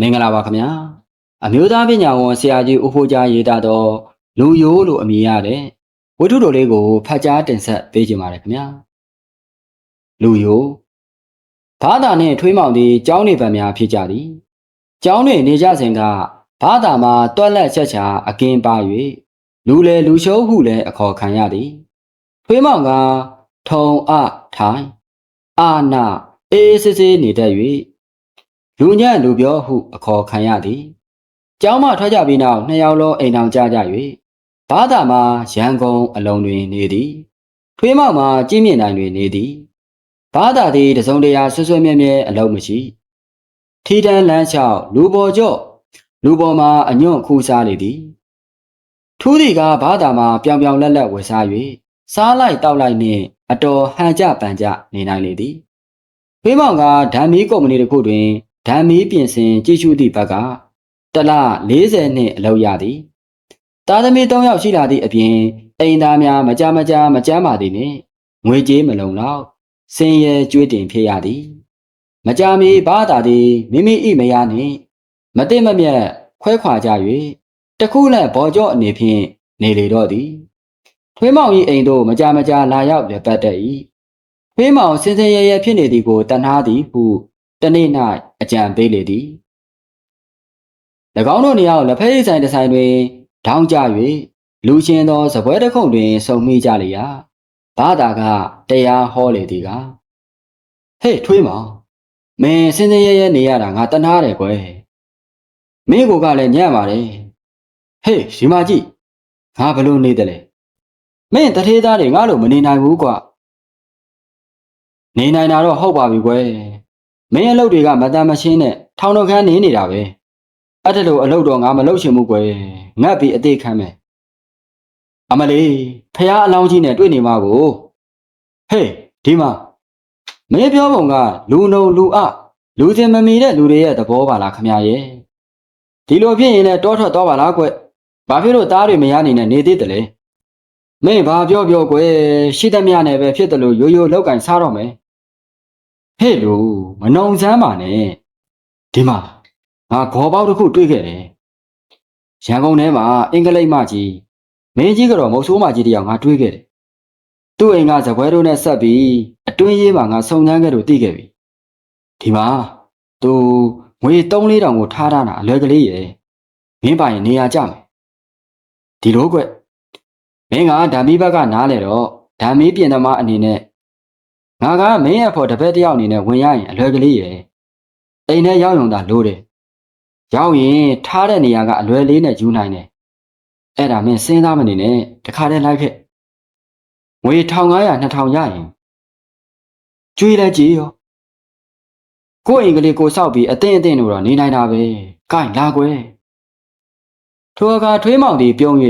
မင်္ဂလာပါခင်ဗျာအမျိုးသားပညာဝန်ဆရာကြီးဦးဖိုးကြားရေးသားသောလူယိုးလို့အမည်ရတဲ့ဝတ္ထုတော်လေးကိုဖတ်ကြားတင်ဆက်ပေးကြပါရခင်ဗျာလူယိုးဘာသာနှင့်ထွေးမောင်သည်ကျောင်းနေပံများဖြစ်ကြသည်ကျောင်းတွင်နေကြစဉ်ကဘာသာမှာတွက်လက်ချက်ချာအကင်းပါ၍လူလေလူရှုံးဟုလည်းအခေါ်ခံရသည်ထွေးမောင်ကထုံအထိုင်အာနာအေးအေးဆေးဆေးနေတတ်၍ လူညံ့လူပြောဟုအခေါ်ခံရသည်။ကျောင်းမှထွက်ကြပြီးနောက်နှစ်ယောက်လုံးအိမ်အောင်ကြကြ၍ဘာသာမှာရန်ကုန်အလုံးတွင်နေသည်။ထွေးမောက်မှာကြီးမြင့်နိုင်တွင်နေသည်။ဘာသာသည်တစုံတရာဆွဆွမြဲမြဲအလုံးမရှိ။ထီတန်းလမ်းလျှောက်လူပေါ်ကျော့လူပေါ်မှာအညွန့်ခူးစားနေသည်။ထူးသည်ကဘာသာမှာပြောင်ပြောင်လက်လက်ဝယ်စား၍စားလိုက်တောက်လိုက်နှင့်အတော်ဟန်ကြပန်ကြနေနိုင်လေသည်။ထွေးမောက်ကဓာမီကုမ္ပဏီတစ်ခုတွင် ဓာမီပြင်ဆင်ကြည့်ရှုသည့်ဘက်ကတလ40နှစ်အလောက်ရသည်သားသမီး3ယောက်ရှိလာသည့်အပြင်အိမ်သားများမကြမကြမကြမ်းပါသည်နှင့်ငွေကြေးမလုံလောက်စင်ရဲကြွေးတင်ဖြစ်ရသည် မကြမီဘာသာသည်မိမိ၏မယားနှင့်မသိမမြတ်ခွဲခွာကြ၍တခုလက်ဘော်ကြော့အနေဖြင့်နေလေတော့သည်ထွေးမောင်၏အိမ်သို့မကြမကြလာရောက်လည်းပတ်တတ်၏ထွေးမောင်စင်စင်ရဲရဲဖြစ်နေသည်ကိုတဏှာသည်ဟု တနေ့၌အကြံပေးလေသည်၎င်းတို့နေရာကိုလက်ဖက်ရည်ဆိုင်တစ်ဆိုင်တွင်ဒေါင်းကြ၍လူချင်းသောစပွဲတစ်ခုတွင်စုံမိကြလေရာဘာသာကတရားဟောလေသည်ကဟေ့ထွေးမောင်မင်းစင်စင်ရဲရဲနေရတာငါတနာတယ်ကွယ်မင်းကိုကလည်းညံ့ပါတယ်ဟေ့ဒီမကြည့်ငါဘလို့နေတယ်လဲမင်းတထေးသားတွေငါ့လိုမနေနိုင်ဘူးကွနေနိုင်တာတော့ဟုတ်ပါပြီကွယ် မင်းအလုပ်တွေကမတန်မရှင်းနဲ့ထောင်တော့ခန်းနေနေတာပဲအဲ့ဒါလိုအလုပ်တော့ငါမလုပ်ချင်ဘူးကွယ်ငတ်ပြီးအသေးခံမယ်အမလေးဖះအလောင်းကြီးနဲ့တွေ့နေမှာကိုဟေးဒီမှာမင်းပြောပုံကလူနုံလူအလူစင်မမီတဲ့လူတွေရဲ့သဘောပါလားခမရဲ့ဒီလိုဖြစ်ရင်လည်းတောထွက်သွားပါလားကွဘာဖြစ်လို့သားတွေမရနိုင်နဲ့နေသေးတယ်လဲမင်းဘာပြောပြောကွယ်ရှိသမျှနဲ့ပဲဖြစ်တယ်လို့ရိုးရိုးလောက်ကင်စားတော့မယ် ဟဲ့လူမနှုံစမ်းပါနဲ့ဒီမှာငါခေါ်ပေါက်တစ်ခုတွေ့ခဲ့တယ်ရန်ကုန်ထဲမှာအင်္ဂလိပ်မကြီးမင်းကြီးကတော့မုတ်ဆိုးမကြီးတယောက်ငါတွေ့ခဲ့တယ်သူ့အိမ်ကဇပွဲတို့နဲ့ဆက်ပြီးအတွင်းရေးမှာငါစုံစမ်းခဲ့လို့သိခဲ့ပြီဒီမှာသူငွေ3-4တောင်ကိုထားထားတာအလွယ်ကလေးရဲ့မင်းပိုင်နေရာကြမယ်ဒီလိုကွမင်းကဓာမီဘက်ကနားလေတော့ဓာမီပြင်သမားအနေနဲ့ ငါကမင်းရဲ့ဖို့တပည့်တယောက်အနေနဲ့ဝင်ရရင်အလွယ်ကလေးရဲ့အိမ်ထဲရောက်ရုံသာလို့တယ်ရောက်ရင်ထားတဲ့နေရာကအလွယ်လေးနဲ့ယူနိုင်တယ်အဲ့ဒါမင်းစဉ်းစားမနေနဲ့တခါတည်းလိုက်ခဲ့ငွေ1500 2000ရရင်ကျွေးလဲကြည်ရောကိုယ့်အိမ်ကလေးကိုစောက်ပြီးအတင်းအတင်းလို့တော့နေနိုင်တာပဲ။ကိုင်လာကွယ်။ထိုအခါထွေးမောင်တီပြုံး၍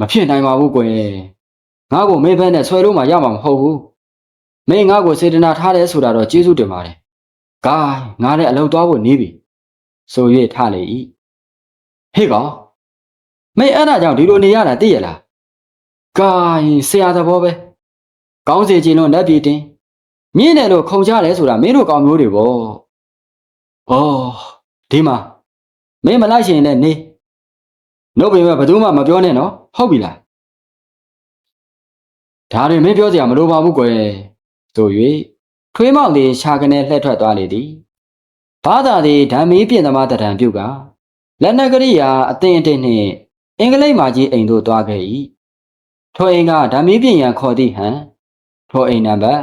မဖြစ်နိုင်ပါဘူးကွယ်။ငါ့ကိုမေးဖက်နဲ့ဆွဲလို့မှရမှာမဟုတ်ဘူး။ မင်းငါ့ကိုစေတနာထားတယ်ဆိုတာတော့ကျေးဇူးတင်ပါတယ်။ကိုင်ငါလည်းအလုပ်သွားဖို့နေပြီ။ဆို၍ထလေ၏။ဟေ့ကောင်မင်းအဲ့ဒါကြောင့်ဒီလိုနေရတာသိရလား။ကိုင်ဆရာသဘောပဲ။ကောင်းစေခြင်းလို့လက်ပြေတင်။မြင့်တယ်လို့ခုံချတယ်ဆိုတာမင်းတို့ကောင်မျိုးတွေပေါ့။အော်ဒီမှာမင်းမလိုက်ရှင်လည်းနေ။နှုတ်ပင်ကဘယ်သူမှမပြောနဲ့နော်။ဟုတ်ပြီလား။ဒါတွေမင်းပြောစရာမလိုပါဘူးကွယ်။ ဆို၍ထွေးမောင်သည်ရှာကနေလှည့်ထွက်သွားလေသည်။ဘာသာသည်ဓာမီပြင်သမားတရံပြုတ်ကလက်နက်ကရိယာအသင်အတင်းနှင့်အင်္ဂလိပ်မာကြီးအိမ်သို့သွားခဲ့၏။ထိုအိမ်ကဓာမီပြင်ရန်ခေါ်သည့်ဟန်ထိုအိမ်နံပါတ်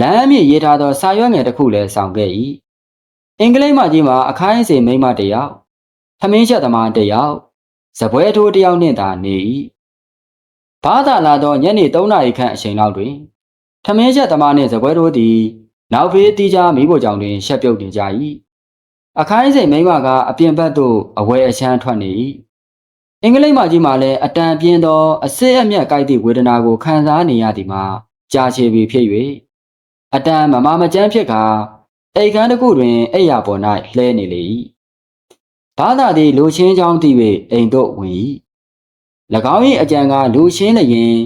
လမ်းမြင့်ရေးထားသောစာရွက်ငယ်တစ်ခုလည်းဆောင်ခဲ့၏အင်္ဂလိပ်မကြီးမှာအခိုင်းအစေမိန်းမတစ်ယောက်သမင်းချက်သမားတစ်ယောက်ဇပွဲထိုးတစ်ယောက်နှင့်သာနေ၏ဘာသာလာသောညနေ3နာရီခန့်အချိန်လောက်တွင် သမင်းချက်သမားနှင့်ဇပွဲထိုးသည် နောက်ဖေးတီးကြမိဖို့ကြောင့်တွင်ရှက်ပြုတ်နေကြ၏အခိုင်းအစေမိန်းမကအပြင်ဘက်သို့အဝဲအချမ်းထွက်နေ၏အင်္ဂလိပ်မကြီးမှာလည်းအတန်ပြင်းသောအစစ်အမြတ်ကိုက်သည့်ဝေဒနာကိုခံစားနေရသည်မှာကြာရှည်ပြီဖြစ်၍အတန်မမမကျန်းဖြစ်ကအိတ်ခမ်းတစ်ခုတွင်အိယာပေါ်၌လှဲနေလေ၏ဘာသာသည်လူချင်းချောင်းတည်၍အိမ်သို့ဝင်၏၎င်း၏အကြံကလူချင်းလျင်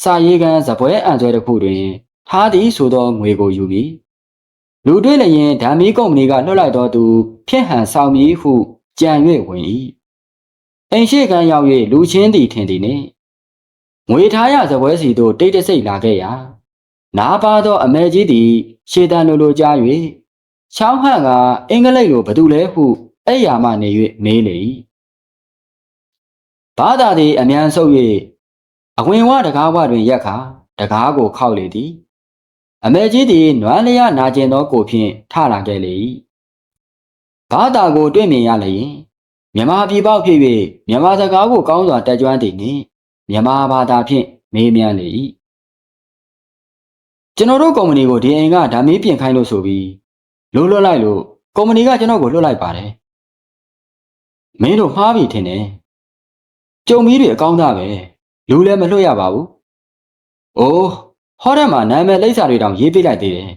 စာရေးကန်ဇပွဲအံဆွဲတစ်ခုတွင်ထားသည်ဆိုသောငွေကိုယူပြီးလူတွေ့လျင်ဓာမီကုမ္ပဏီကလွှတ်လိုက်တော်သူဖြစ်ဟန်ဆောင်မည်ဟုကြံ၍ဝင်၏အိမ်ရှိကန်းရောက်၍လူချင်းသည်ထင်သည်နှင့်ငွေထားရစပွဲစီသို့တိတ်တဆိတ်လာခဲ့ရာနားပါသောအမဲကြီးသည် ရှေတန်လိုလိုကြား၍ချောင်းဟန့်ကအင်္ဂလိပ်လိုဘသူလဲဟုအဲ့ယာမှနေ၍မေးလေ၏ဘာသာသည်အမြန်ဆုပ်၍ အဝင်ဝတကားဝတွင်ရက်ခါတကားကိုခောက်လေသည်အမေကြီးသည်နွမ်းလျာနာကျင်သောကိုဖြင့်ထလာခဲ့လေ၏ဘာသာကိုတွေ့မြင်ရလျင်မြမပြည်ပေါက်ဖြစ်၍မြမစကားကိုကောင်းစွာတက်ကြွသည်နှင့်မြမဘာသာဖြင့်မေးမြန်းလေ၏ကျွန်တော်တို့ကုမ္ပဏီကိုဒီအိမ်ကဓာမီးပြင်ခိုင်းလို့ဆိုပြီးလို့လွတ်လိုက်လို့ကုမ္ပဏီကကျွန်တော်ကိုလွတ်လိုက်ပါတယ်မင်းတို့မှားပြီထင်တယ်ကြုံမီးတွေအကောင်းသားပဲ လူလည်းမလွတ်ရပါဘူးအိုးဟောတယ်မှာနာမည်လိပ်စာတွေတောင်ရေးပေးလိုက်သေးတယ်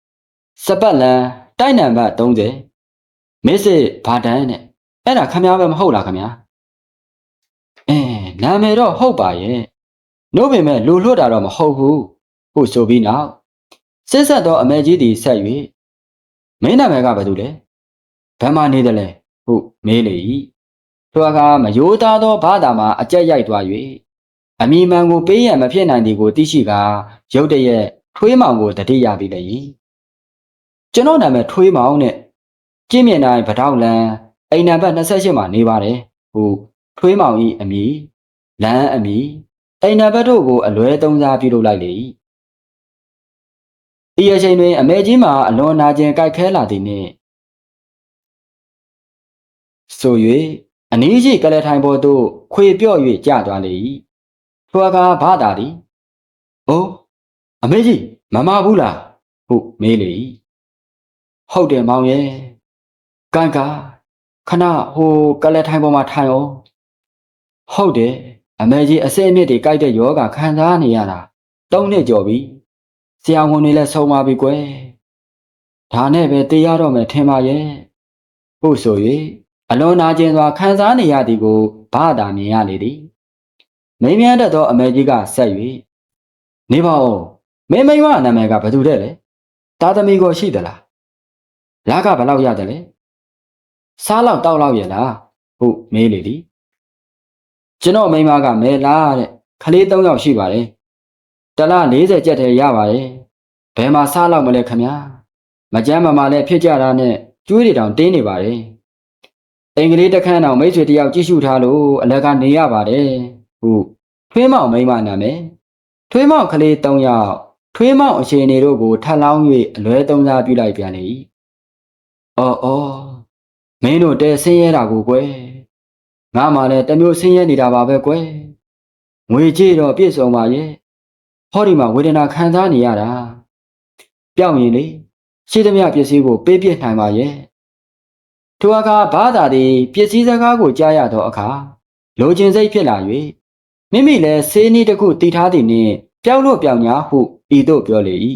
။စပတ်လန်တိုက်နံပါတ်30မစ်စစ်ဘာတန်နဲ့အဲ့ဒါခမ ्या ပဲမဟုတ်လားခမ ्या ။အဲနာမည်တော့ဟုတ်ပါရဲ့။နို့ပေမဲ့လူလွတ်တာတော့မဟုတ်ဘူး။ဟုတ်ဆိုပြီးနောက်စစ်ဆက်သောအမေကြီးသည်ဆက်၍မင်းနာမည်ကဘာတူလဲ။ဘယ်မှာနေတယ်လဲ။ဟုတ်မေးလေ၏။သူကမယိုးသားသောဘာသာမှာအကြက်ရိုက်သွား၍ အမိမှန်ကိုပေးရန်မဖြစ်နိုင်သည်ကိုသိရှိကာရုတ်တရက်ထွေးမောင်ကိုတတိယပြီးလေ၏ကျွန်တော်နာမည်ထွေးမောင်နဲ့ကျင်းမြင်တိုင်းဗတောက်လန်အိမ်နံပါတ်28မှာနေပါတယ်ဟုထွေးမောင်၏အမည်လမ်းအမည်အိမ်နံပါတ်တို့ကိုအလွဲသုံးစားပြုလုပ်လိုက်လေ၏ဤအချိန်တွင် အမေကြီးမှာအလွန်နာကျင်ကြိုက်ခဲလာသည်နှင့်ဆို၍အနည်းရှိကလေးထိုင်ပေါ်သို့ခွေပြော့၍ကျသွားလေ၏ ထွာကားဘာသာသည်။အိုးအမေကြီးမမဘူးလားဟုမေးလေ၏။ဟုတ်တယ်မောင်ရဲ့။ကန်ကာခဏဟိုကလက်ထိုင်ပေါ်မှာထိုင်အောင်။ဟုတ်တယ်အမေကြီးအစင်းအမြစ်တွေကြိုက်တဲ့ယောဂခံစားနေရတာသုံးနှစ်ကျော်ပြီ။ဆရာဝန်တွေလည်းဆုံးပါပြီကွယ်။ဒါနဲ့ပဲတေးရတော့မယ်ထင်ပါရဲ့။ဟုတ်ဆို၍အလွန်နာကျင်စွာခံစားနေရသည်ကိုဘာသာမြင်ရလေသည်။ မိန်းမြန်းတတ်သောအမေကြီးကဆက်၍နေပါဦးမင်းမိန်းမနာမည်ကဘယ်သူတဲ့လဲတာသမီကိုရှိသလားလာကဘယ်လောက်ရတယ်လဲစားလောက်တောက်လောက်ရလားဟုတ်မေးလေသည်ကျွန်တော်မိန်းမကမဲလားတဲ့ခလေး၃ယောက်ရှိပါတယ်တလား40ကျက်တည်းရပါတယ်ဘယ်မှာစားလောက်မလဲခမညာမကြမ်းမမာလည်းဖြစ်ကြတာနဲ့ကျွေးတွေတောင်တင်းနေပါတယ်အင်္ဂလိပ်တခန်းတောင်မိတ်ဆွေတယောက်ကြည့်ရှုထားလို့အလက်ကနေရပါတယ် ဟုတ်ထွေးမောင်မိန်းမနာမည်ထွေးမောင်ကလေး၃ယောက်ထွေးမောင်အခြေအနေတို့ကိုထပ်လောင်း၍အလွဲသုံးစားပြုလိုက်ပြန်လေ၏အော်အော်မင်းတို့တဲဆင်းရဲတာကိုကွယ်ငါမှလည်းတမျိုးဆင်းရဲနေတာပါပဲကွယ်ငွေကြေးတော့ပြည့်စုံပါရဲ့ဟောဒီမှာဝေဒနာခံစားနေရတာပြောင်းရင်လေရှိသမျှပစ္စည်းကိုပေးပြစ်နိုင်ပါရဲ့ထိုအခါဘာသာသည်ပစ္စည်းစကားကိုကြားရသောအခါလိုချင်စိတ်ဖြစ်လာ၍ မိမိလည်းဆေးနီးတစ်ခုတီထားသည်နှင့်ပျောက်လို့ပြောင်ညာဟုဤသို့ပြောလေ၏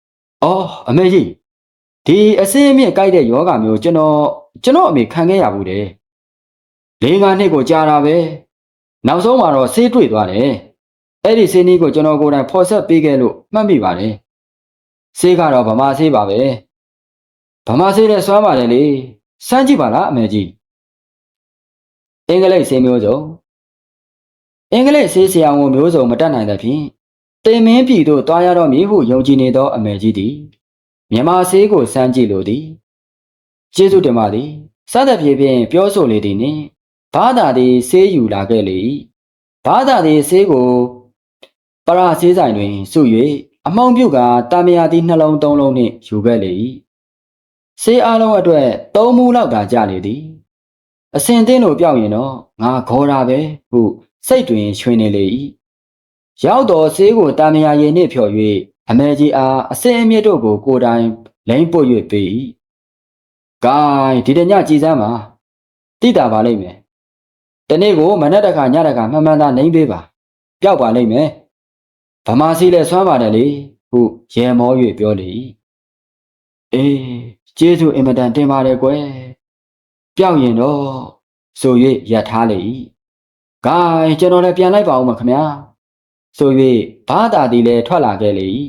။အော်အမေကြီးဒီအစင်းအမြင့်ကြိုက်တဲ့ယောဂမျိုးကျွန်တော်ကျွန်တော်အမေခံခဲ့ရဘူးတယ်။လေးငါးနှစ်ကိုကြာတာပဲ။နောက်ဆုံးမှာတော့ဆေးတွေ့သွားတယ်။အဲ့ဒီဆေးနီးကိုကျွန်တော်ကိုယ်တိုင်ဖော်ဆက်ပေးခဲ့လို့မှတ်မိပါတယ်။ဆေးကတော့ဗမာဆေးပါပဲ။ဗမာဆေးနဲ့စွမ်းပါတယ်လေ။စမ်းကြည့်ပါလားအမေကြီး။အင်္ဂလိပ်ဆေးမျိုးစုံ အင်္ဂလိပ်ဆေးဆရာဝန်မျိုးစုံမတတ်နိုင်သဖြင့်တင်မင်းပြည်သို့တွားရတော့မည်ဟုယုံကြည်နေသောအမေကြီးသည်မြန်မာဆေးကိုစမ်းကြည့်လိုသည်ကျေးဇူးတင်ပါသည်စသဖြင့်ဖြင့်ပြောဆိုလေသည်နှင့်ဘာသာသည်ဆေးယူလာခဲ့လေ၏ဘာသာသည်ဆေးကိုပရဆေးဆိုင်တွင်စု၍အမောင်ပြုတ်ကတာမယာသည်နှလုံးသုံးလုံးနှင့်ယူခဲ့လေ၏ဆေးအလုံးအတွက်သုံးမူလောက်သာကြလေသည်အစင်သင်းတို့ပြောက်ရင်တော့ငါခေါ်တာပဲဟု စိတ်တွင်ရွှင်နေလေ၏ရောက်တော်ဆေးကိုတာမယာရည်နှင့်ဖြော်၍အမေကြီးအားအစင်အမြင့်တို့ကိုကိုယ်တိုင်လိမ့်ပုတ်၍ပေး၏ဂိုင်းဒီတညကြည်စမ်းပါတိတာပါလိမ့်မယ်တနေ့ကိုမနက်တခါညတခါမှန်မှန်သာနှိမ့်ပေးပါပျောက်ပါလိမ့်မယ်ဗမာစီလဲဆွမ်းပါတယ်လေဟုရေမော၍ပြောလေ၏အေးကျေးဇူးအင်မတန်တင်ပါတယ်ကွယ်ပျောက်ရင်တော့ဆို၍ရထားလေ၏ ဂိုင်းကျွန်တော်လည်းပြန်လိုက်ပါဦးမခင်ဗျာဆို၍ဘာသာသည်လည်းထွက်လာခဲ့လေ၏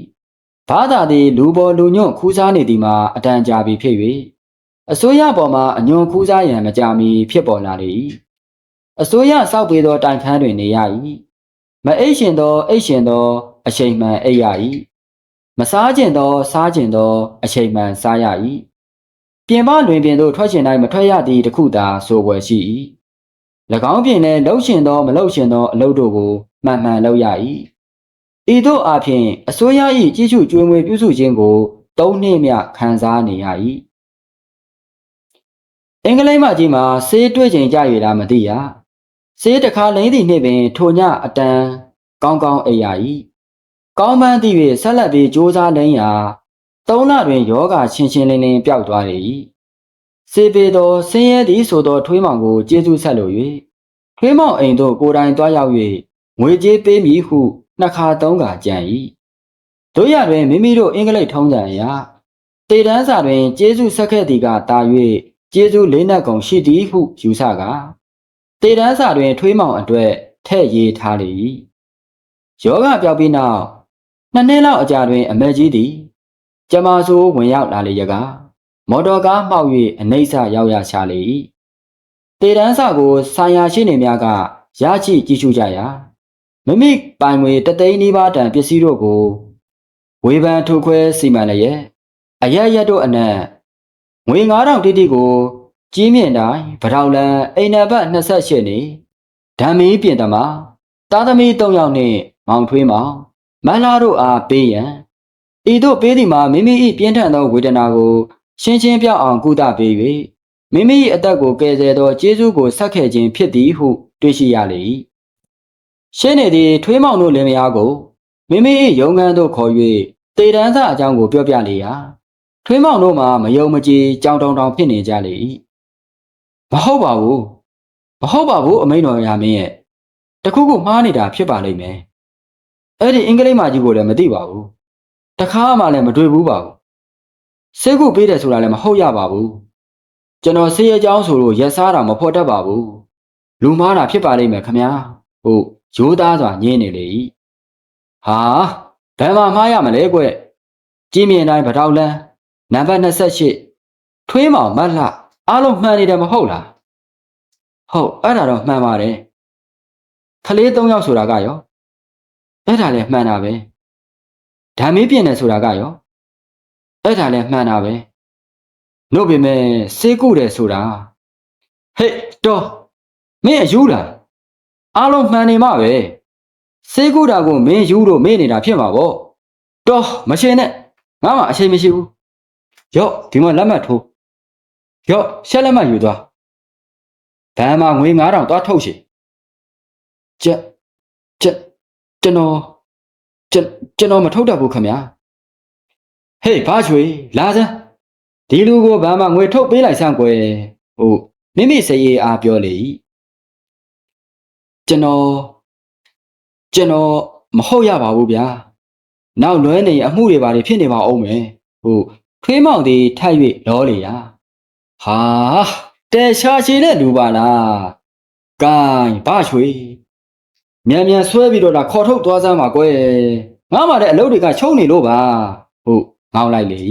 ဘာသာသည်လူပေါ်လူညွန့်ခူးစားနေသည်မှာအတန်ကြာပြီဖြစ်၍အစိုးရပေါ်မှာအညွန်ခူးစားရန်မကြာမီဖြစ်ပေါ်လာလေ၏အစိုးရစောက်ပေးသောတိုင်ခန်းတွင်နေရ၏မအိပ်ရှင်သောအိပ်ရှင်သော အချိန်မှန်အိပ်ရ၏မစားကျင်သောစားကျင်သော အချိန်မှန်စားရ၏ပြင်ပလွင်ပြင်သို့ထွက်ရှင်တိုင်းမထွက်ရသည့်တခုသာဆိုွယ်ရှိ၏၎ င်းပြင်လည်းလှုပ်ရှင်သောမလှုပ်ရှင်သောအလုပ်တို့ကိုမှန်မှန်လုပ်ရ၏ဤသို့အပြင်အစိုးရ၏ကြီးစုကျွေးမွေးပြုစုခြင်းကိုသုံးနှစ်မြခံစားနေရ၏အင်္ဂလိပ်မကြီးမှာဆေးတွေ့ချိန်ကြရလားမသိရဆေးတစ်ခါလိမ့်သည့်နေ့ပင်ထိုညအတန်ကောင်းကောင်းအိပ်ရ၏ကောင်းမှန်းသည့်၍ဆက်လက်ပြီးစ조사လိမ့်ရာသုံးလတွင်ယောဂချင်းချင်းလင်းလင်းပျောက်သွားလေ၏ စေပေသောဆင်းရဲသည်ဆိုသောထွေးမောင်ကိုကျေးဇူးဆက်လို၍ထွေးမောင်အိမ်သို့ကိုယ်တိုင်တွားရောက်၍ငွေကြေးပေးမည်ဟုနှစ်ခါသုံးခါကြံ၏တို့ရတွင်မိမိတို့အင်္ဂလိပ်ထုံးစံအရာတေတန်းစာတွင်ကျေးဇူးဆက်ခဲ့သည်ကတာ၍ကျေးဇူးလေးနက်ကုန်ရှိသည်ဟုယူဆကာတေတန်းစာတွင်ထွေးမောင်အတွက်ထဲ့ရေးထားလေ၏ယောဂပြောက်ပြီးနောက်နှစ်နှစ်လောက်အကြာတွင် အမေကြီးသည်ကျမဆိုးဝင်ရောက်လာလေရက မော်တော်ကားမှောက်၍အနှိမ့်ဆရောက်ရချလေ၏တေတန်းစာကိုဆိုင်ရာရှိနေများကရချိကြည့်ရှုကြရာမိမိပိုင်ငွေတသိန်းနီးပါးတန်ပစ္စည်းတို့ကိုဝေဖန်ထုတ်ခွဲစီမံလျက်အရရက်တို့အနက်ငွေ9000တိတိကိုကြီးမြင့်တိုင်းဗထောင်လန်အိမ်နံပါတ်28နေဓမ္မီပြင်သမားတာသမီ3ယောက်နှင့်မောင်ထွေးမောင်မန်းလာတို့အားပေးရန်ဤသို့ပေးသည်မှာမိမိ၏ပြင်းထန်သောဝေဒနာကို ရှင်းရှင်းပြအောင်ကုသပေး၍မိမိ၏အသက်ကိုကယ်ဆယ်သောကျေးဇူးကိုဆက်ခဲ့ခြင်းဖြစ်သည်ဟုတွေ့ရှိရလေ၏ရှင်းနေသည့်ထွေးမောင်တို့လင်မယားကိုမိမိ၏ရုံးခန်းသို့ခေါ်၍တေတန်းစာအကြောင်းကိုပြောပြလေရာထွေးမောင်တို့မှာမယုံမကြည်ကြောင်တောင်တောင်ဖြစ်နေကြလေ၏မဟုတ်ပါဘူးမဟုတ်ပါဘူးအမိန်တော်ရာမင်းရဲ့တခုခုမှားနေတာဖြစ်ပါလိမ့်မယ်အဲ့ဒီအင်္ဂလိပ်မကြီးကိုလည်းမသိပါဘူးတခါမှလည်းမတွေ့ဘူးပါဘူး ဆေးကုပေးတယ်ဆိုတာလည်းမဟုတ်ရပါဘူးကျွန်တော်ဆေးရကြောင်းဆိုလို့ရက်စားတာမဖော်တတ်ပါဘူးလူမားတာဖြစ်ပါလိမ့်မယ်ခမညာဟုတ်ရိုးသားစွာညင်းနေလေ၏ဟာဘယ်မှာမှားရမလဲကွကြည်မြင်တိုင်းဗတောက်လန်းနံပါတ်28ထွေးမောင်မတ်လှအားလုံးမှန်နေတယ်မဟုတ်လားဟုတ်အဲ့ဒါတော့မှန်ပါတယ်ခလေး၃ယောက်ဆိုတာကရောအဲ့ဒါလည်းမှန်တာပဲဓာမင်းပြင်းတယ်ဆိုတာကရော အဲ့ဒါလည်းမှန်တာပဲနှုတ်ပေမဲ့စေးကုတယ်ဆိုတာဟေ့တော်မင်းအယူလားအားလုံးမှန်နေမှာပဲစေးကုတာကိုမင်းယူလို့မေ့နေတာဖြစ်မှာပေါ့တော်မရှင်နဲ့ငါမှအချိန်မရှိဘူးရော့ဒီမှာလက်မှတ်ထိုးရော့ရှက်လက်မှတ်ယူသွားဘန်မှာငွေ9000သွားထုတ်ရှင်ကျက်ကျက်ကျွန်တော်ကျွန်ကျွန်တော်မထုတ်တတ်ဘူးခင်ဗျာ ဟေးဘာချွေလာစမ်းဒီလူကိုဘာမှငွေထုတ်ပေးလိုက်စမ်းကွယ်ဟုတ်မိမိစရေးအားပြောလေကျွန်တော်ကျွန်တော်မဟုတ်ရပါဘူးဗျာနောက်လွဲနေအမှုတွေပါဖြစ်နေပါအောင်မယ်ဟုတ်ထွေးမောင်သည်ထိုက်၍လောလေရာဟာတဲရှာချေတဲ့လူပါလားဂိုင်းဘာချွေမြန်မြန်ဆွဲပြီးတော့ဒါခေါ်ထုတ်သွားစမ်းပါကွယ်ငါမှလည်းအလုပ်တွေကချုံနေလို့ပါဟုတ် ငောင်းလိုက်လေ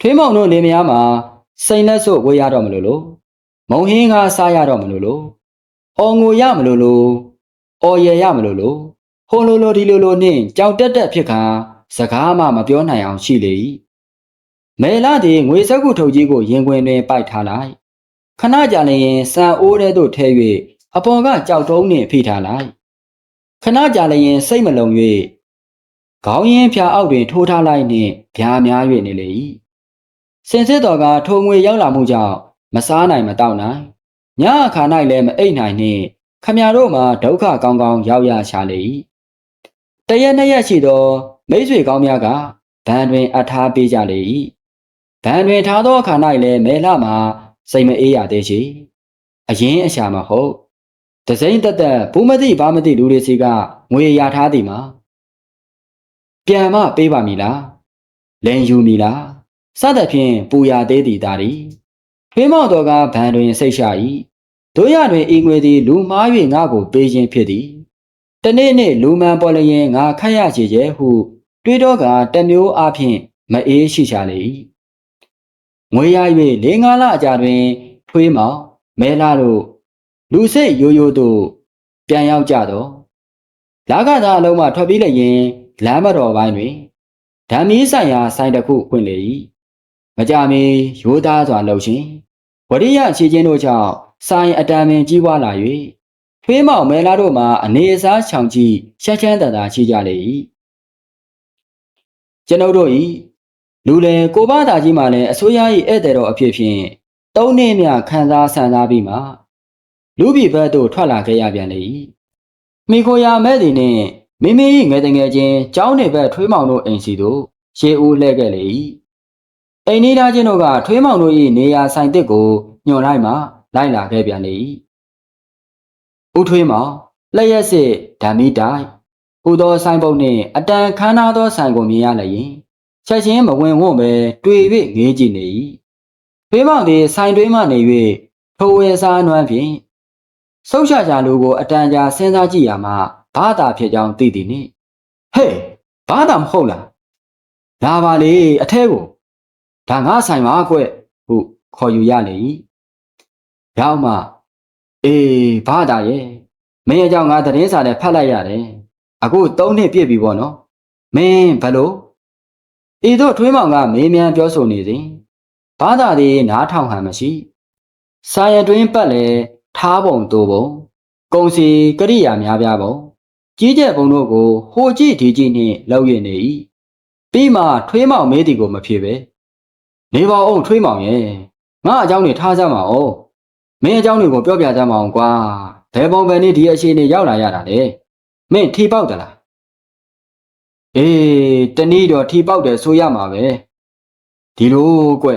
ထွေးမောင်တို့နေမယားမှာစိန်လက်စွပ်ဝေးရတော့မလို့လို့မုံဟင်းကားစားရတော့မလို့လို့အော်ငိုရမလို့လို့အော်ရရမလို့လို့ဟိုလိုလိုဒီလိုလိုနှင့်ကြောက်တက်တက်ဖြစ်ခါစကားမှမပြောနိုင်အောင်ရှိလေ၏မဲလာသည်ငွေစက်ကုထုတ်ကြီးကိုရင်ခွင်တွင်ပိုက်ထားလိုက်ခဏကြာလျင်စံအိုးထဲသို့ထဲ၍အပေါ်ကကြောက်တုံးနှင့်ဖိထားလိုက်ခဏကြာလျင်စိတ်မလုံ၍ ခေါင်းရင်းဖြာအောက်တွင် ထိုးထားလိုက်နှင့်ဗျာများ၍နေလေ၏စင်စစ်တော်ကထိုငွေရောက်လာမှုကြောင့်မစားနိုင်မတောက်နိုင်ညအခါ၌လည်းမအိပ်နိုင်နှင့်ခမရတို့မှာဒုက္ခကောင်းကောင်းရောက်ရရှာလေ၏တရက်နှစ်ရက်ရှိသော မိတ်ဆွေကောင်းများကဗန်တွင်အထားပေးကြလေ၏ဗန်တွင်ထားသောအခါ၌လည်းမဲလှမှာစိတ်မအေးရသေးချေအရင်အရှာမဟုတ်တစိမ့်တက်တက်ဘူးမသိဘာမသိလူတွေစီကငွေရထားသည်မှာ ပြန်မပေးပါမည်လားလင်ယူမည်လားစသဖြင့်ပူရသေးသည်တာရီထွေးမောက်တော်ကဗန်တွင်စိတ်ရှာ၏တို့ရတွင်ဤငွေသည်လူမား၍ငါကိုပေးခြင်းဖြစ်သည်တနေ့နေ့လူမှန်ပေါ်လျင်ငါခတ်ရချေရဲ့ဟု တွေးတော့ကတစ်မျိုးအဖြစ်မအေးရှိရှာလေ၏ငွေရ၍လေးငါးလအကြာတွင် ထွေးမောင်မဲလာတို့လူစိတ်ရိုးရိုးတို့ပြန်ရောက်ကြတော့လာကသာအလုံးမှထွက်ပြေးလိုက်ရင် လမ်းမတော်ပိုင်းတွင်ဓာမီဆိုင်ရာဆိုင်တစ်ခုဖွင့်လေ၏မကြမီရိုးသားစွာလှုပ်ရှင်ဝရိယအခြေချင်းတို့ကြောင့်ဆိုင်အတန်ပင်ကြီးပွားလာ၍ထွေးမောင်မဲလာတို့မှအနေအစားချောင်ကြည့်ရှက်ချမ်းသာသာရှိကြလေ၏ကျွန်ုပ်တို့၏လူလေကိုဘာသာကြီးမှလည်းအစိုးရ၏ဧည့်သည်တော်အဖြစ်ဖြင့်သုံးနှစ်မြခံစားဆန်စားပြီးမှလူပြည်ဘက်သို့ထွက်လာခဲ့ရပြန်လေ၏မိခိုရာမဲ့သည်နှင့် မိမိ၏ငယ်တငယ်ချင်းကျောင်းနေဘက်ထွေးမောင်တို့အိမ်စီသို့ရှေးဦးလှည့်ခဲ့လေ၏အိမ်နီးသားချင်းတို့ကထွေးမောင်တို့၏နေရာဆိုင်တစ်ကိုညွှန်လိုက်မှလိုက်လာခဲ့ပြန်လေ၏ဦးထွေးမောင်လက်ရက်စစ်ဓာမီတိုင်းဟူသောဆိုင်ပုံနှင့်အတန်ခမ်းနားသောဆိုင်ကိုမြင်ရလျင်ချက်ချင်းမဝင်ဝွန့်ပဲတွေ့၍ငေးကြည့်နေ၏ထွေးမောင်သည်ဆိုင်တွင်းမှနေ၍ထိုဝယ်စားအနွမ်းဖြင့်ဆုတ်ချကြလူကိုအတန်ကြာစဉ်းစားကြည့်ရမှ ဘာသာဖြစ်ကြောင်းသိသည်နှင့်ဟဲ့ဘာသာမဟုတ်လားလာပါလေအထဲကိုဒါငါဆိုင်ပါကွဟုခေါ်ယူရလေ၏ရောက်မှအေးဘာသာရဲ့မင်းအကြောင်းငါသတင်းစာနဲ့ဖတ်လိုက်ရတယ်အခု၃နှစ်ပြည့်ပြီပေါ့နော်မင်းဘလို့ဤသို့ထွေးမောင်ကမေးမြန်းပြောဆိုနေစဉ်ဘာသာသည်နားထောင်ဟန်မရှိစာရတွင်ပတ်လေထားပုံတူပုံ ကုံစီကရိယာများပြားပုံ ကြီးကျယ်ပုံတို့ကိုဟိုကြည့်ဒီကြည့်နှင့်လောက်ရနေ၏ပြီးမှထွေးမောင်မေးသည်ကိုမဖြေပဲနေပါအောင်ထွေးမောင်ရဲ့ငါအကြောင်းနေထားကြမှာအောင်မင်းအကြောင်းတွေကိုပြောပြကြမှာအောင်ကွာဘယ်ပုံပဲနေဒီအရှိနေရောက်လာရတာလေမင်းထီပေါက်တလားအေးတနည်းတော့ထီပေါက်တယ်ဆိုရမှာပဲဒီလိုကွ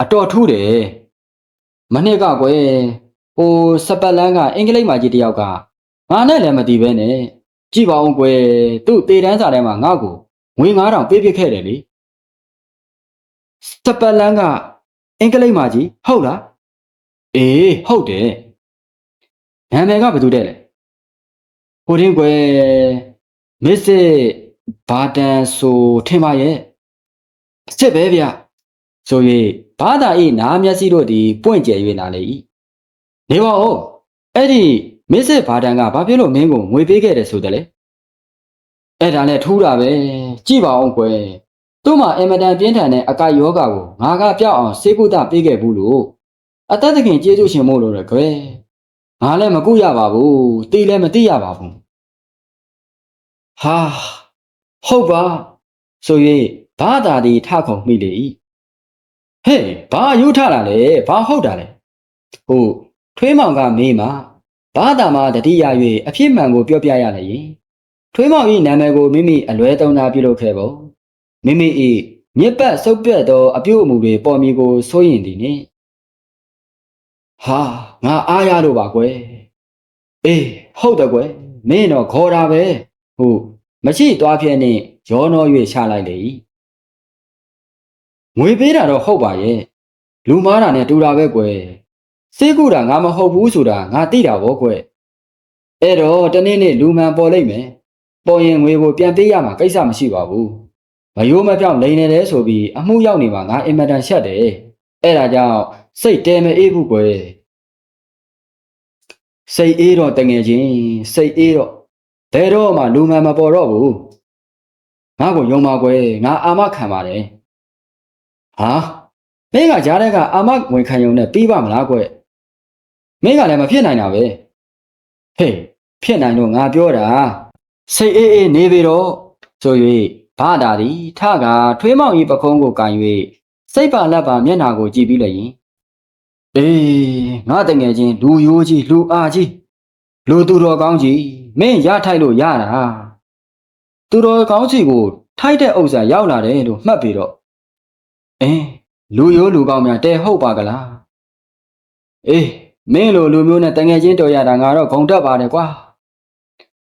အတော်ထူးတယ်မနှစ်ကကွယ်ဟိုစပတ်လန်းကအင်္ဂလိပ်မာကြီးတယောက်ကငါနဲ့လည်းမတီးပဲနဲ့ ကြည့်ပါဦးကွယ်သူ့တေတန်းစာထဲမှာငါ့ကိုငွေ9000ပေးပစ်ခဲ့တယ်လေစပတ်လန်းကအင်္ဂလိပ်မာကြီးဟုတ်လားအေးဟုတ်တယ်နာမည်ကဘယ်သူတဲ့လဲဟိုတင်းကွယ်မစ်စစ်ဘာတန်ဆိုထင်ပါရဲ့စစ်ပဲဗျဆို၍ဘာသာ၏နားမျက်စိတို့သည်ပွင့်ကျဲ၍လာလေ၏နေပါဦးအဲ့ဒီ မစ်စစ်ဘာတန်ကဘာဖြစ်လို့မင်းကိုငွေပေးခဲ့တယ်ဆိုတယ်လေအဲ့ဒါနဲ့ထူးတာပဲကြည့်ပါအောင်ကွယ်သူ့မှာအင်မတန်ပြင်းထန်တဲ့အကာယောဂါကိုငါကပြောက်အောင်စေကုသပေးခဲ့ဘူးလို့အသက်သခင်ကျေးဇူးရှင်မို့လို့ရကွယ်ငါလည်းမကုရပါဘူးတီးလည်းမတီးရပါဘူးဟာဟုတ်ပါဆို၍ဘာသာသည်ထခုံမိလေ၏ဟဲ့ဘာယူထလာလဲဘာဟုတ်တာလဲဟုတ်ထွေးမောင်ကမေးမှ ဘာသာမှတတိယ၍အဖြစ်မှန်ကိုပြောပြရလျင်ထွေးမောင်၏နာမည်ကိုမိမိအလွဲသုံးစားပြုလုပ်ခဲ့ပုံမိမိ၏မြစ်ပတ်ဆုပ်ပြတ်သောအပြုအမူတွေပေါ်မီကိုစိုးရင်သည်နှင့်ဟာငါအားရလို့ပါကွယ်အေးဟုတ်တယ်ကွယ်မင်းတော့ခေါ်တာပဲဟုတ်မရှိသွားပြဲနှင့်ရောနှော၍ချလိုက်လေ၏ငွေပေးတာတော့ဟုတ်ပါရဲ့လူမားတာနဲ့တူတာပဲကွယ် စေးကူတာငါမဟုတ်ဘူးဆိုတာငါသိတာဗောကွယ်အဲ့တော့တနေ့နေ့လူမှန်ပေါ်လိမ့်မယ်ပေါ်ရင်ငွေကိုပြန်ပေးရမှာကိစ္စမရှိပါဘူးမယိုးမပြောင်းလိန်နေတယ်ဆိုပြီးအမှုရောက်နေမှာငါအင်မတန်ရှက်တယ်အဲ့ဒါကြောင့်စိတ်တဲမအေးဘူးကွယ်စိတ်အေးတော့တငယ်ချင်းစိတ်အေးတော့ဘယ်တော့မှလူမှန်မပေါ်တော့ဘူးငါ့ကိုယုံပါကွယ်ငါအာမခံပါတယ်ဟာမင်းကကြားတဲ့ကအာမဝင်ခံယုံနဲ့ပြီးပါမလားကွ မင်းကလည်းမဖြစ်နိုင်တာပဲဟေးဖြစ်နိုင်တော့ငါပြောတာစိတ်အေးအေးနေပြီတော့ဆို၍ဘာသာသည်ထကထွေးမောင်ဤပခုံးကိုကန်၍စိတ်ပါလက်ပါမျက်နာကိုကြည့်ပြီးလည်းရင်အေးငါတငယ်ချင်းလူယိုးကြီးလူအားကြီးလူသူတော်ကောင်းကြီးမင်းရထိုက်လို့ရတာသူတော်ကောင်းကြီးကိုထိုက်တဲ့ဥစ္စာရောက်လာတယ်လို့မှတ်ပြီးတော့အင်းလူရိုးလူကောင်းများတဲဟုတ်ပါကလားအေး မင်းလိုလူမျိုးနဲ့တငယ်ချင်းတော်ရတာငါတော့ဂုံတက်ပါတယ်ကွာ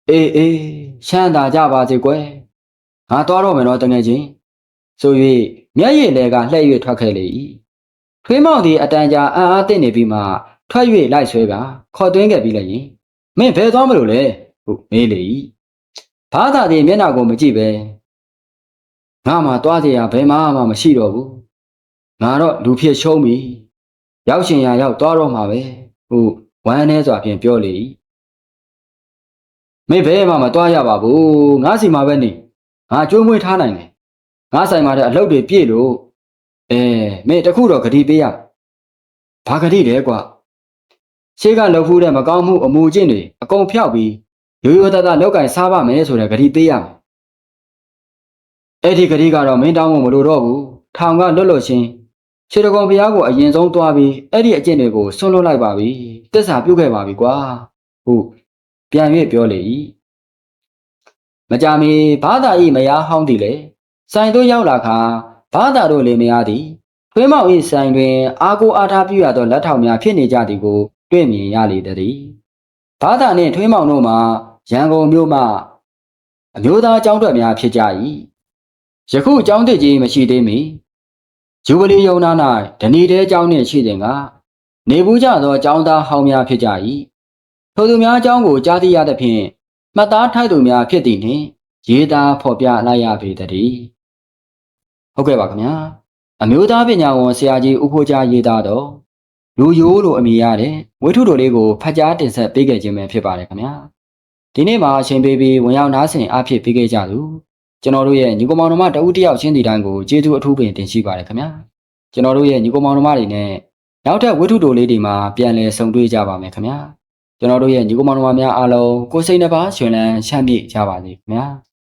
အေးအေးရှမ်းသာကြပါစေကွယ်ငါသွားတော့မယ်နော်တငယ်ချင်းဆို၍မျက်ရည်လဲကလှည့်၍ထွက်ခဲ့လေ၏ထွေးမောင်သည်အတန်ကြာအံ့အားသင့်နေပြီးမှထွက်၍လိုက်ဆွဲကခေါ်သွင်းခဲ့ပြီးလည်းရင်မင်းဘယ်သွားမလို့လဲဟုမေးလေ၏ဘာသာသည်မျက်နှာကိုမကြည့်ပဲ ငါမှသွားเสียရဘယ်မှမှမရှိတော့ဘူးငါတော့လူဖြစ်ရှုံးပြီ ရောက်ရှင်ရရောက်သွားတော့မှာပဲဟုဝမ်းနေစွာဖြင့်ပြောလေ၏မင်းဘယ်မှမသွားရပါဘူးငါစီမှာပဲနေငါကြိုးမွေးထားနိုင်တယ်ငါဆိုင်မှာတဲ့အလုပ်တွေပြည့်လို့အဲမင်းတခုတော့ဂတိပေးရဘာဂတိလဲကွာရှေးကလှုပ်ဖူးတဲ့မကောင်းမှုအမူအကျင့်တွေအကုန်ဖျောက်ပြီးရိုးရိုးသားသားလောက်ကင်စားပါမယ်ဆိုတဲ့ဂတိပေးရမယ်အဲ့ဒီဂတိကတော့မင်းတောင်းဖို့မလိုတော့ဘူးထောင်ကလွတ်လွတ်ချင်း ခြေတကုံဘုရားကိုအရင်ဆုံးသွားပြီးအဲ့ဒီအကျင့်တွေကိုဆွန့်လွတ်လိုက်ပါပြီတစ္ဆာပြုတ်ခဲ့ပါပြီကွာဟုတ်ပြန်၍ပြောလေ၏မကြမီဘာသာဤမယားဟောင်းသည်လေဆိုင်တို့ရောက်လာခါဘာသာတို့လေမယားသည်ထွေးမောင်ဤဆိုင်တွင်အာကိုအားထားပြုရသောလက်ထောက်များဖြစ်နေကြသည်ကိုတွေ့မြင်ရလေသည်ဘာသာနှင့်ထွေးမောင်တို့မှာရန်ကုန်မြို့မှအမျိုးသားအကြောင်းတော်များဖြစ်ကြ၏ယခုအကြောင်းတည်ကြီးမရှိသေးမီ ဂျူဘလီယုံနာ၌ဓဏီတဲเจ้าနှင့်ရှိစဉ်ကနေဘူးကြသောเจ้าသားဟောင်းများဖြစ်ကြ၏ထိုသူများအကြောင်းကိုကြားသိရသဖြင့်မှတ်သားထိုက်သူများဖြစ်သည်နှင့်ရေးသားဖော်ပြလိုက်ရပေတည်းဟုတ်ကဲ့ပါခင်ဗျာအမျိုးသားပညာဝန်ဆရာကြီးဦးဖိုးကြားရေးသားတော့လူယိုးလိုအမည်ရတဲ့ဝိထုတော်လေးကိုဖတ်ကြားတင်ဆက်ပေးခဲ့ခြင်းပဲဖြစ်ပါတယ်ခင်ဗျာဒီနေ့မှာအချိန်ပေးပြီးဝင်ရောက်နားဆင်အားဖြင့်ပေးခဲ့ကြသူ ကျွန်တော်တို့ရဲ့ညီကောင်မောင်နှမတဦးတယောက်ချင်းဒီတိုင်းကိုကျေးဇူးအထူးပင်တင်ရှိပါတယ်ခင်ဗျာကျွန်တော်တို့ရဲ့ညီကောင်မောင်နှမတွေနဲ့နောက်ထပ်ဝိထုတော်လေးတွေမှာပြန်လည်ဆုံတွေ့ကြပါမယ်ခင်ဗျာကျွန်တော်တို့ရဲ့ညီကောင်မောင်နှမများအားလုံးကိုယ်စိတ်နှပါရှင်လန်းချမ်းမြေ့ကြပါစေခင်ဗျာ